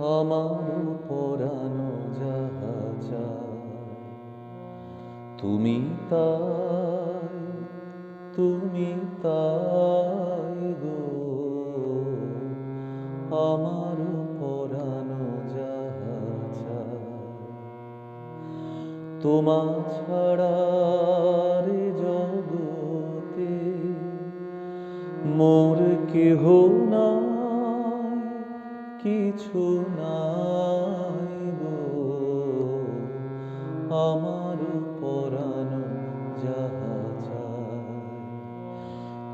আমার পরানো যাহা তুমি তাই তুমি তাই গো। আমার পরানো যাহা তোমা ছাড়া রে জগতে মোর কেহ নাই। কিছু নাই আমার পরানো যাহা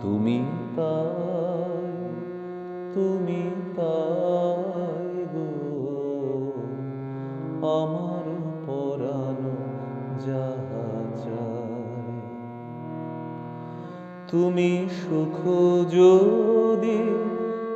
তুমি তাই তুমি তাই গো। আমার পরানো যাহা তুমি সুখ যদি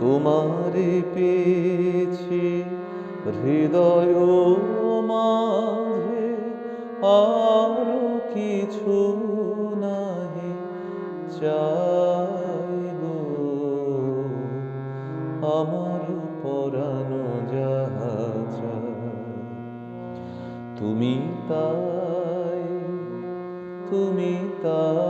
তোমারে পেয়েছি। হৃদয় মাঝে আর কিছু নাহি, চাই গো। আমার পরানো যাহা তুমি তাই তুমি তাই।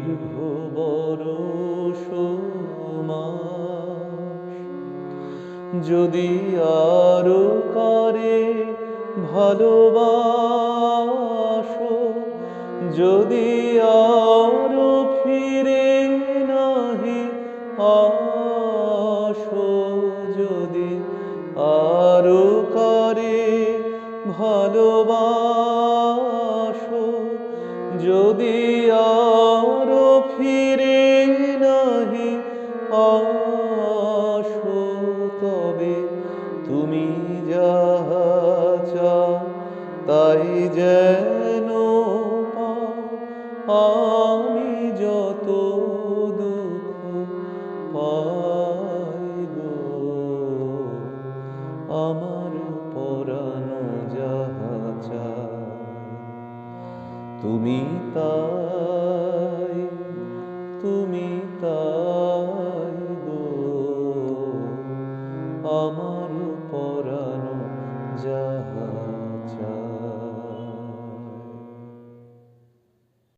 যদি আরও করে ভালোবাসো, যদি আরও ফিরে নাহি আসো, যদি আরও করে ভালোবাসো, যদি আরও ফিরে যেন আমি যত দুঃখ পাইব আমার পরানো যাহা তুমি তাই